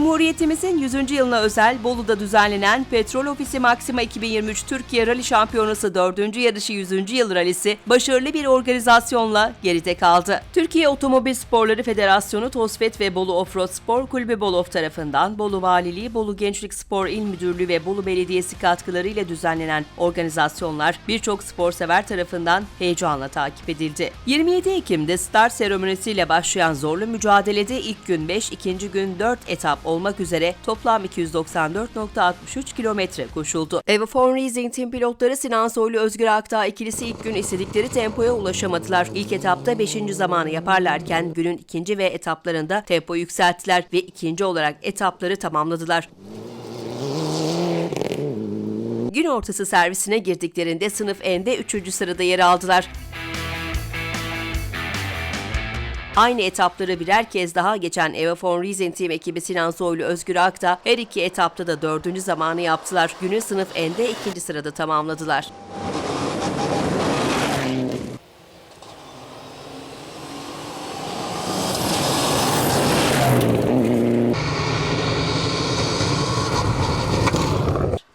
Cumhuriyetimizin 100. yılına özel Bolu'da düzenlenen Petrol Ofisi Maxima 2023 Türkiye Rally Şampiyonası 4. yarışı 100. yıl rallisi başarılı bir organizasyonla geride kaldı. Türkiye Otomobil Sporları Federasyonu Tosfet ve Bolu Offroad Spor Kulübü Bolof tarafından Bolu Valiliği, Bolu Gençlik Spor İl Müdürlüğü ve Bolu Belediyesi katkılarıyla düzenlenen organizasyonlar birçok spor sever tarafından heyecanla takip edildi. 27 Ekim'de start seremonisiyle başlayan zorlu mücadelede ilk gün 5, ikinci gün 4 etap olmak üzere toplam 294.63 kilometre koşuldu. Evofon Racing Team pilotları Sinan Soylu Özgür Aktağ ikilisi ilk gün istedikleri tempoya ulaşamadılar. İlk etapta 5. zamanı yaparlarken günün ikinci ve etaplarında tempo yükselttiler ve ikinci olarak etapları tamamladılar. Gün ortası servisine girdiklerinde sınıf N'de 3. sırada yer aldılar. Aynı etapları birer kez daha geçen Evafon Racing Team ekibi Sinan Soylu Özgür Ak her iki etapta da dördüncü zamanı yaptılar. Günü sınıf N'de ikinci sırada tamamladılar.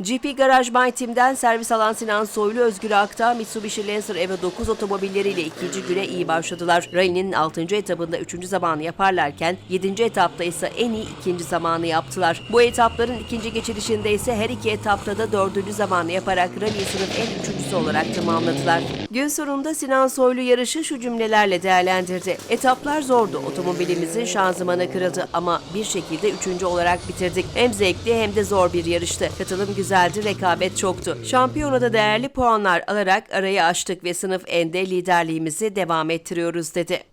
GP Garaj My Team'den servis alan Sinan Soylu Özgür Akta Mitsubishi Lancer Evo 9 otomobilleriyle ikinci güne iyi başladılar. Rally'nin 6. etabında 3. zamanı yaparlarken 7. etapta ise en iyi ikinci zamanı yaptılar. Bu etapların ikinci geçilişinde ise her iki etapta da 4. zamanı yaparak Rally sınıf en üçüncüsü olarak tamamladılar. Gün sonunda Sinan Soylu yarışı şu cümlelerle değerlendirdi. Etaplar zordu. Otomobilimizin şanzımanı kırıldı ama bir şekilde üçüncü olarak bitirdik. Hem zevkli hem de zor bir yarıştı. Katılım güzeldi, rekabet çoktu. Şampiyonada değerli puanlar alarak arayı açtık ve sınıf N'de liderliğimizi devam ettiriyoruz dedi.